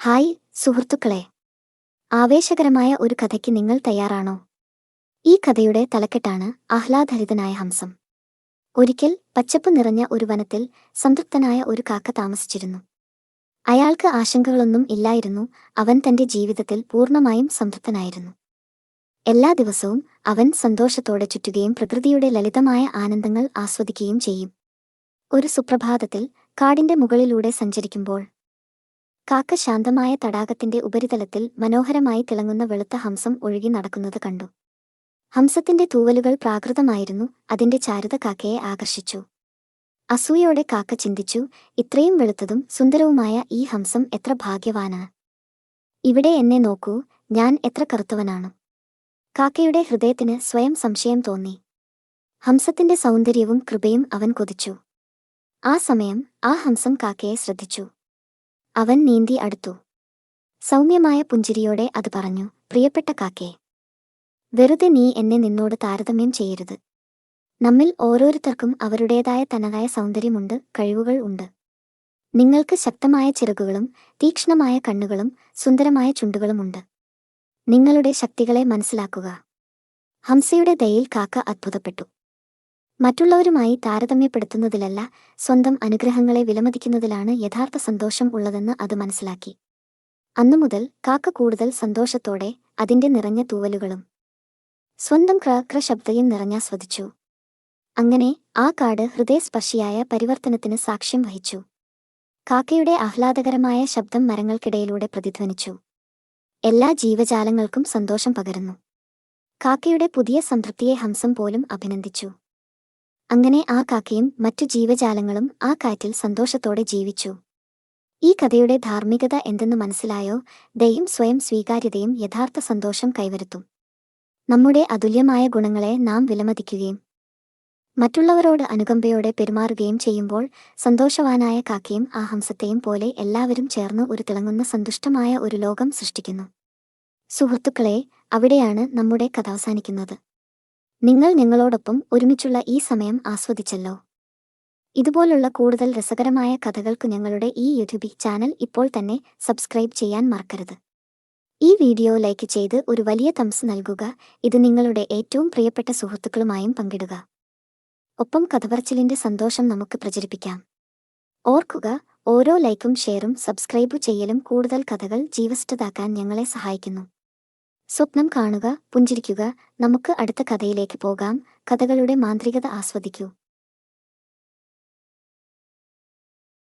Hi സുഹൃത്തുക്കളെ. ആവേശകരമായ ഒരു കഥയ്ക്ക് നിങ്ങൾ തയ്യാറാണോ? ഈ കഥയുടെ തലക്കെട്ടാണ് ആഹ്ലാദഹരിതനായ ഹംസം. ഒരിക്കൽ പച്ചപ്പ് നിറഞ്ഞ ഒരു വനത്തിൽ സംതൃപ്തനായ ഒരു കാക്ക താമസിച്ചിരുന്നു. അയാൾക്ക് ആശങ്കകളൊന്നും ഇല്ലായിരുന്നു അവൻ തന്റെ ജീവിതത്തിൽ പൂർണമായും സംതൃപ്തനായിരുന്നു. എല്ലാ ദിവസവും അവൻ സന്തോഷത്തോടെ ചുറ്റുകയും പ്രകൃതിയുടെ ലളിതമായ ആനന്ദങ്ങൾ ആസ്വദിക്കുകയും ചെയ്യും. ഒരു സുപ്രഭാതത്തിൽ കാടിന്റെ മുകളിലൂടെ സഞ്ചരിക്കുമ്പോൾ കാക്ക ശാന്തമായ തടാകത്തിന്റെ ഉപരിതലത്തിൽ മനോഹരമായി തിളങ്ങുന്ന വെളുത്ത ഹംസം ഒഴുകി നടക്കുന്നത് കണ്ടു. ഹംസത്തിന്റെ തൂവലുകൾ പ്രാകൃതമായിരുന്നു അതിന്റെ ചാരുത കാക്കയെ ആകർഷിച്ചു. അസൂയോടെ കാക്ക ചിന്തിച്ചു ഇത്രയും വെളുത്തതും സുന്ദരവുമായ ഈ ഹംസം എത്ര ഭാഗ്യവാനാണ് ഇവിടെ എന്നെ നോക്കൂ ഞാൻ എത്ര കറുത്തവനാണ്. കാക്കയുടെ ഹൃദയത്തിന് സ്വയം സംശയം തോന്നി. ഹംസത്തിന്റെ സൗന്ദര്യവും കൃപയും അവൻ കൊതിച്ചു. ആ സമയം ആ ഹംസം കാക്കയെ ശ്രദ്ധിച്ചു. അവൻ നീന്തി അടുത്തു. സൗമ്യമായ പുഞ്ചിരിയോടെ അത് പറഞ്ഞു പ്രിയപ്പെട്ട കാക്കേ വെറുതെ നീ എന്നെ നിന്നോട് താരതമ്യം ചെയ്യരുത്. നമ്മിൽ ഓരോരുത്തർക്കും അവരുടേതായ തനതായ സൗന്ദര്യമുണ്ട് കഴിവുകൾ ഉണ്ട്. നിങ്ങൾക്ക് ശക്തമായ ചിറകുകളും തീക്ഷ്ണമായ കണ്ണുകളും സുന്ദരമായ ചുണ്ടുകളുമുണ്ട് നിങ്ങളുടെ ശക്തികളെ മനസ്സിലാക്കുക. ഹംസയുടെ ദയയിൽ കാക്ക അത്ഭുതപ്പെട്ടു. മറ്റുള്ളവരുമായി താരതമ്യപ്പെടുത്തുന്നതിലല്ല സ്വന്തം അനുഗ്രഹങ്ങളെ വിലമതിക്കുന്നതിലാണ് യഥാർത്ഥ സന്തോഷം ഉള്ളതെന്ന് അത് മനസ്സിലാക്കി. അന്നുമുതൽ കാക്ക കൂടുതൽ സന്തോഷത്തോടെ അതിന്റെ നിറഞ്ഞ തൂവലുകളും സ്വന്തം ക്ര ശബ്ദയും നിറഞ്ഞാസ്വദിച്ചു അങ്ങനെ ആ കാട് ഹൃദയസ്പർശിയായ പരിവർത്തനത്തിന് സാക്ഷ്യം വഹിച്ചു. കാക്കയുടെ ആഹ്ലാദകരമായ ശബ്ദം മരങ്ങൾക്കിടയിലൂടെ പ്രതിധ്വനിച്ചു. എല്ലാ ജീവജാലങ്ങൾക്കും സന്തോഷം പകരുന്നു. കാക്കയുടെ പുതിയ സംതൃപ്തിയെ ഹംസം പോലും അഭിനന്ദിച്ചു. അങ്ങനെ ആ കാക്കയും മറ്റു ജീവജാലങ്ങളും ആ കാറ്റിൽ സന്തോഷത്തോടെ ജീവിച്ചു. ഈ കഥയുടെ ധാർമ്മികത എന്തെന്ന് മനസ്സിലായോ? ദയും സ്വയം സ്വീകാര്യതയും യഥാർത്ഥ സന്തോഷം കൈവരുത്തും. നമ്മുടെ അതുല്യമായ ഗുണങ്ങളെ നാം വിലമതിക്കുകയും മറ്റുള്ളവരോട് അനുകമ്പയോടെ പെരുമാറുകയും ചെയ്യുമ്പോൾ സന്തോഷവാനായ കാക്കയും ആ ഹംസത്തെയും പോലെ എല്ലാവരും ചേർന്ന് ഒരു തിളങ്ങുന്ന സന്തുഷ്ടമായ ഒരു ലോകം സൃഷ്ടിക്കുന്നു. സുഹൃത്തുക്കളെ അവിടെയാണ് നമ്മുടെ കഥ അവസാനിക്കുന്നത്. നിങ്ങൾ ഞങ്ങളോടൊപ്പം ഒരുമിച്ചുള്ള ഈ സമയം ആസ്വദിച്ചല്ലോ. ഇതുപോലുള്ള കൂടുതൽ രസകരമായ കഥകൾക്ക് ഞങ്ങളുടെ ഈ യൂട്യൂബ് ചാനൽ ഇപ്പോൾ തന്നെ സബ്സ്ക്രൈബ് ചെയ്യാൻ മറക്കരുത്. ഈ വീഡിയോ ലൈക്ക് ചെയ്ത് ഒരു വലിയ തംസ് നൽകുക ഇത് നിങ്ങളുടെ ഏറ്റവും പ്രിയപ്പെട്ട സുഹൃത്തുക്കളുമായും പങ്കിടുക. ഒപ്പം കഥപറച്ചിലിന്റെ സന്തോഷം നമുക്ക് പ്രചരിപ്പിക്കാം. ഓർക്കുക ഓരോ ലൈക്കും ഷെയറും സബ്സ്ക്രൈബ് ചെയ്യലും കൂടുതൽ കഥകൾ ജീവസ്റ്റിതാക്കാൻ ഞങ്ങളെ സഹായിക്കുന്നു. സ്വപ്നം കാണുക പുഞ്ചിരിക്കുക. നമുക്ക് അടുത്ത കഥയിലേക്ക് പോകാം. കഥകളുടെ മാന്ത്രികത ആസ്വദിക്കൂ.